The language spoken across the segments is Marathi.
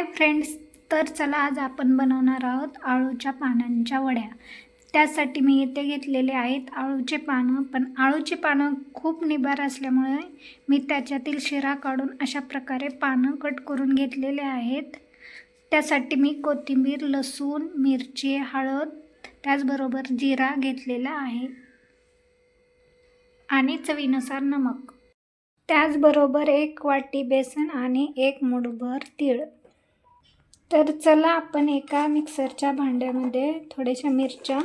हाय फ्रेंड्स तर चला आज आपण बनवणार आहोत आळूच्या पानांच्या वड्या. त्यासाठी मी इथे घेतलेले आहेत आळूचे पानं पण आळूची पानं खूप निबार असल्यामुळे मी त्याच्यातील शिरा काढून अशा प्रकारे पानं कट करून घेतलेले आहेत. त्यासाठी मी कोथिंबीर लसूण मिरची हळद त्याचबरोबर जिरा घेतलेला आहे. आणि चवीनुसार नमक. त्याचबरोबर एक वाटी बेसन आणि एक मुठभर तीळ. तर चला आपण एका मिक्सरच्या भांड्यामध्ये थोड्याशा मिरच्या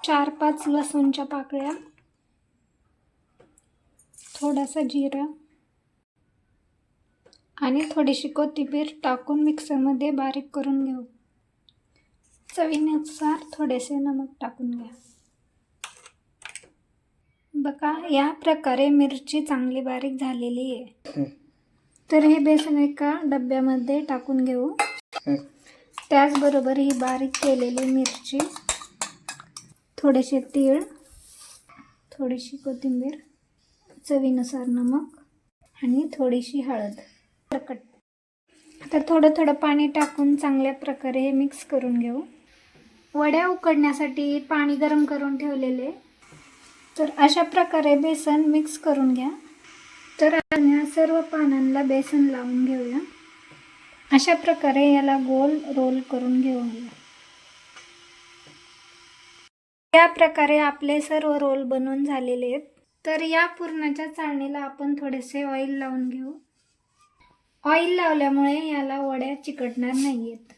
चार पाच लसूणच्या पाकळ्या थोडासा जिरा आणि थोडीशी कोथिंबीर टाकून मिक्सरमध्ये बारीक करून घेऊ. चवीनुसार थोडेसे नमक टाकून घ्या. बघा या प्रकारे मिरची चांगली बारीक झालेली आहे. तर हे बेसन एका डब्यामध्ये टाकून घेऊ. त्याचबरोबर ही बारीक केलेली मिरची थोडेसे तीळ थोडीशी कोथिंबीर चवीनुसार नमक आणि थोडीशी हळद. प्रकट आता थोडं थोडं पाणी टाकून चांगल्या प्रकारे हे मिक्स करून घेऊ. वड्या उकडण्यासाठी पाणी गरम करून ठेवलेले. तर अशा प्रकारे बेसन मिक्स करून घ्या. तर आपण ह्या सर्व पानांना बेसन लावून घेऊया. अशा प्रकारे याला गोल रोल करून घेऊया. या प्रकारे आपले सर्व रोल बनवून झालेले आहेत. तर या पुरणाच्या चाळणीला आपण थोडेसे ऑइल लावून घेऊ. ऑइल लावल्यामुळे याला वड्या चिकटणार नाही आहेत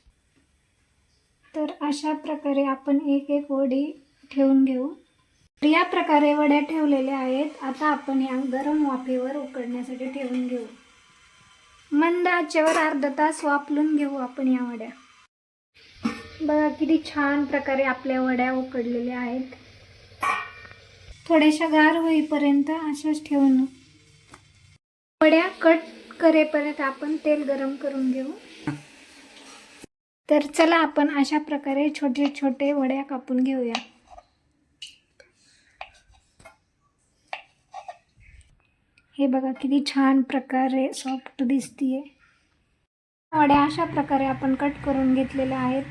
तर अशा प्रकारे आपण एक एक वडी ठेवून घेऊ. या प्रकारे वड्या ठेवलेल्या आहेत. आता आपण या गरम वाफेवर उकडण्यासाठी ठेवून घेऊ. मंद आचेवर अर्धा तास वाफलून घेऊ आपण या वड्या. बघा किती छान प्रकारे आपल्या वड्या उकडलेल्या आहेत. थोड्याशा गार होईपर्यंत अशाच ठेवून वड्या कट करेपर्यंत आपण तेल गरम करून घेऊ. तर चला आपण अशा प्रकारे छोटे छोटे वड्या कापून घेऊया. हे बघा किती छान प्रकारे सॉफ्ट दिसतीये. वड्या अशा प्रकारे आपण कट करून घेतलेल्या आहेत.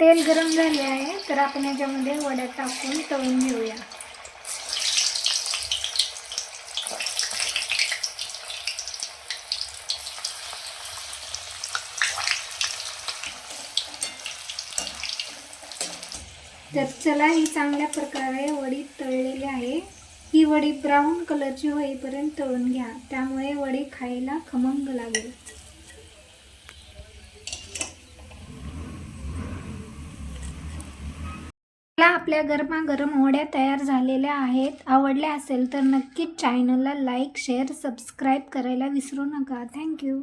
तेल गरम झाले आहे तर आपण याच्यामध्ये वड्या टाकून तळून घेऊया. तर चला ही चांगल्या प्रकारे वडी तळलेली वडी ब्राऊन कलरची होईपर्यंत तळून घ्या. त्यामुळे वडी खायला खमंग लागेल. मला आपल्या गरमागरम वड्या तयार झालेल्या आहेत. आवडल्या असेल तर नक्कीच चॅनलला लाईक शेअर सबस्क्राईब करायला विसरू नका. थँक्यू